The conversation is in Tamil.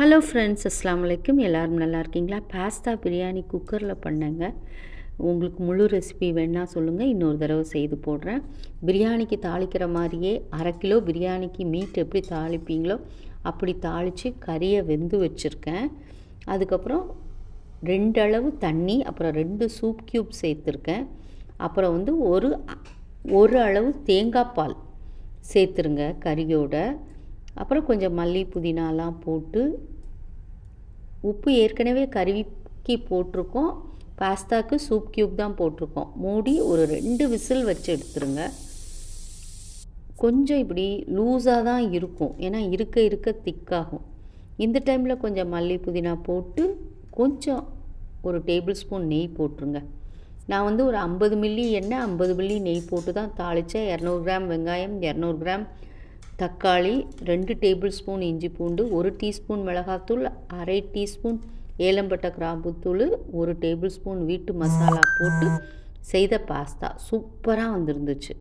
ஹலோ ஃப்ரெண்ட்ஸ் அஸ்லாம் வலைக்கும் எல்லோரும் நல்லா இருக்கீங்களா? பாஸ்தா பிரியாணி குக்கரில் பண்ணேங்க. உங்களுக்கு முழு ரெசிபி வேணால் சொல்லுங்கள் இன்னொரு தடவை செய்து போடுறேன். பிரியாணிக்கு தாளிக்கிற மாதிரியே அரை கிலோ பிரியாணிக்கு மீட் எப்படி தாளிப்பீங்களோ அப்படி தாளித்து கறியை வெந்து வச்சுருக்கேன். அதுக்கப்புறம் ரெண்டு அளவு தண்ணி அப்புறம் ரெண்டு சூப் க்யூப் சேர்த்துருக்கேன். அப்புறம் வந்து ஒரு ஒரு அளவு தேங்காய் பால் சேர்த்துருங்க கறியோட. அப்புறம் கொஞ்சம் மல்லி புதினாலாம் போட்டு உப்பு ஏற்கனவே கருவிக்கு போட்டிருக்கோம். பாஸ்தாக்கு சூப் க்யூப் தான் போட்டிருக்கோம். மூடி ஒரு ரெண்டு விசில் வச்சு எடுத்துருங்க. கொஞ்சம் இப்படி லூஸாக தான் இருக்கும். ஏன்னா இருக்க இருக்க திக்காகும். இந்த டைமில் கொஞ்சம் மல்லி புதினா போட்டு கொஞ்சம் ஒரு டேபிள் ஸ்பூன் நெய் போட்டுருங்க. நான் வந்து ஒரு ஐம்பது மில்லி எண்ணெய் ஐம்பது மில்லி நெய் போட்டு தான் தாளித்தேன் இரநூறு கிராம் வெங்காயம் இரநூறு கிராம் தக்காளி ரெண்டு டேபிள் ஸ்பூன் இஞ்சி பூண்டு ஒரு டீஸ்பூன் மிளகாத்தூள் அரை டீஸ்பூன் ஏலம்பட்டை கிராம்புத்தூள் ஒரு டேபிள் ஸ்பூன் வீட்டு மசாலா போட்டு செய்த பாஸ்தா. சூப்பராக வந்துருந்துச்சு.